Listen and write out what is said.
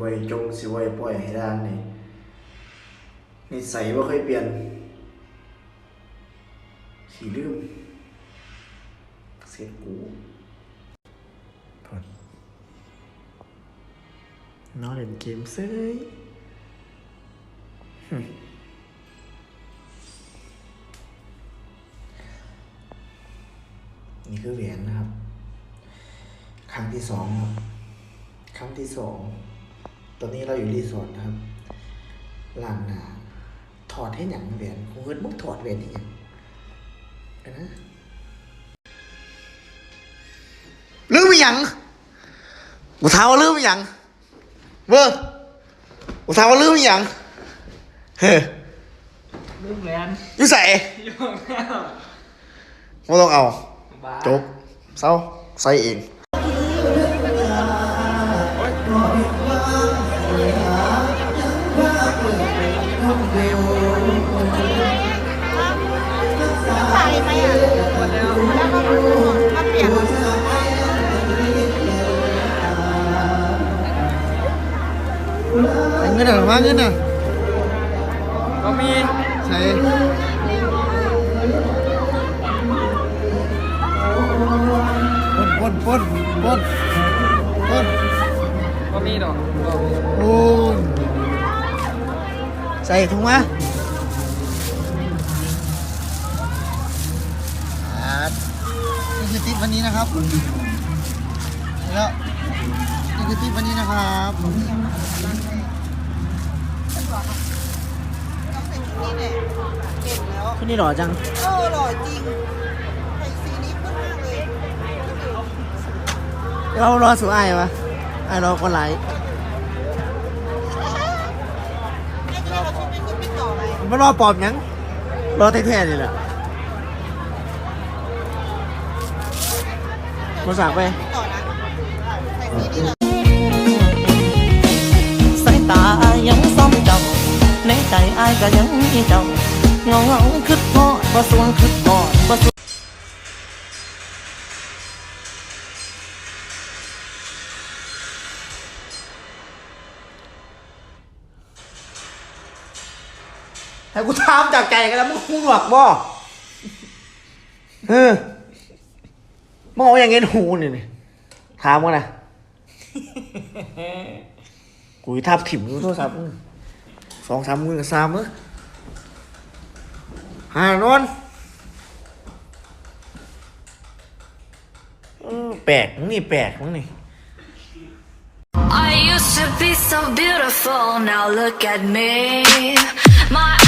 บอยจงสิบอยปล่อยให้ด้านนี่นิสัยว่าเคยเปลี่ยนสีลืมเสร็จกูพอนนอนเล่นเกมเซ้ยนี่คือแหวนนะครับ ครั้งที่สองครับ ครั้งที่สอง ตอนนี้เราอยู่รีสอร์ทนะครับล้างหน้าถอดให้หยังแหวนกูเฮิร์ดมึงถอดแหวนให้หยังเดี๋ยวนะลืมอีหยังกูถามว่าลืมอีหยังเว้อกูถามว่าลืมอีหยังเฮ้ยลูกแหวนอยู่ใส่อยู่แล้วไม่ต้องเอาบ้าจบเศร้าใส่เอง เงินอะมาเงินอะก็มีใช่ปนปนปนปนปนก็มีดอกโอ้ยใส่ถุงมาอ่านี่คือทิปวันนี้นะครับแล้วนี่คือทิปวันนี้นะครับ นี่แหละเก่งแล้วคนนี้หล่อจัง เออหล่อจริงไทยซีนี้ขึ้นมากเลยเรารอสู่ไอ้ปะไอ้รอคนไหลไอ้ที่เราชุดไม่ขึ้นไม่ต่ออะไรมารอปอบหยังรอแท้ๆนี่แหละมาสั่งไปไม่ต่อนะไทยซีนี่แหละายก็ยังมีเจ้าเงาเงาๆคือพอดบ่สวงคือพอดบ่สวงให้กูถามจากใจกันแล้วมึงหูหนวกบ่เออมึงเอาอย่างเงี้ยหูนี่นี่ถามกันนะกูทับถิ่มดูโทรศัพท์มึง สองสามมือสามมือหานอนแปลกมึงนี่แปลกมึงนี่ I used to be so beautiful, now look at me. My